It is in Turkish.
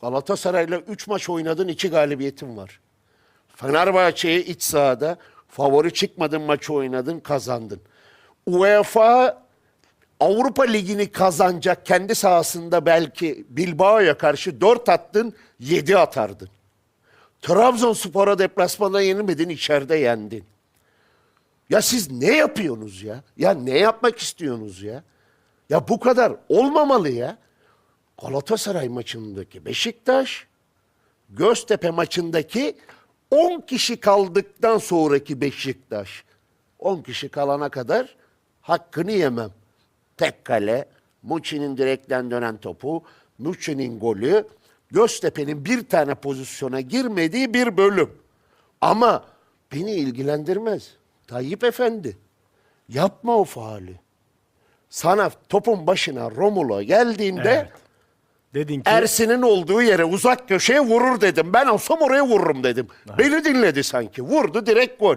Galatasaray'la 3 maç oynadın 2 galibiyetin var. Fenerbahçe'ye iç sahada favori çıkmadın maçı oynadın kazandın. UEFA Avrupa Ligi'ni kazanacak kendi sahasında belki Bilbao'ya karşı 4 attın 7 atardın. Trabzonspor'a deplasmanda yenilmedin içeride yendin. Ya siz ne yapıyorsunuz ya? Ya ne yapmak istiyorsunuz ya? Ya bu kadar olmamalı ya. Galatasaray maçındaki Beşiktaş, Göztepe maçındaki 10 kişi kaldıktan sonraki Beşiktaş. 10 kişi kalana kadar hakkını yemem. Tek kale, Muçi'nin direkten dönen topu, Muçi'nin golü, Göztepe'nin bir tane pozisyona girmediği bir bölüm. Ama beni ilgilendirmez. Tayyip Efendi, yapma o faali. Sana topun başına Romulo geldiğinde Evet. Dedin ki Ersin'in olduğu yere uzak köşeye vurur dedim. Ben olsam oraya vururum dedim. Beni dinledi sanki. Vurdu direkt gol.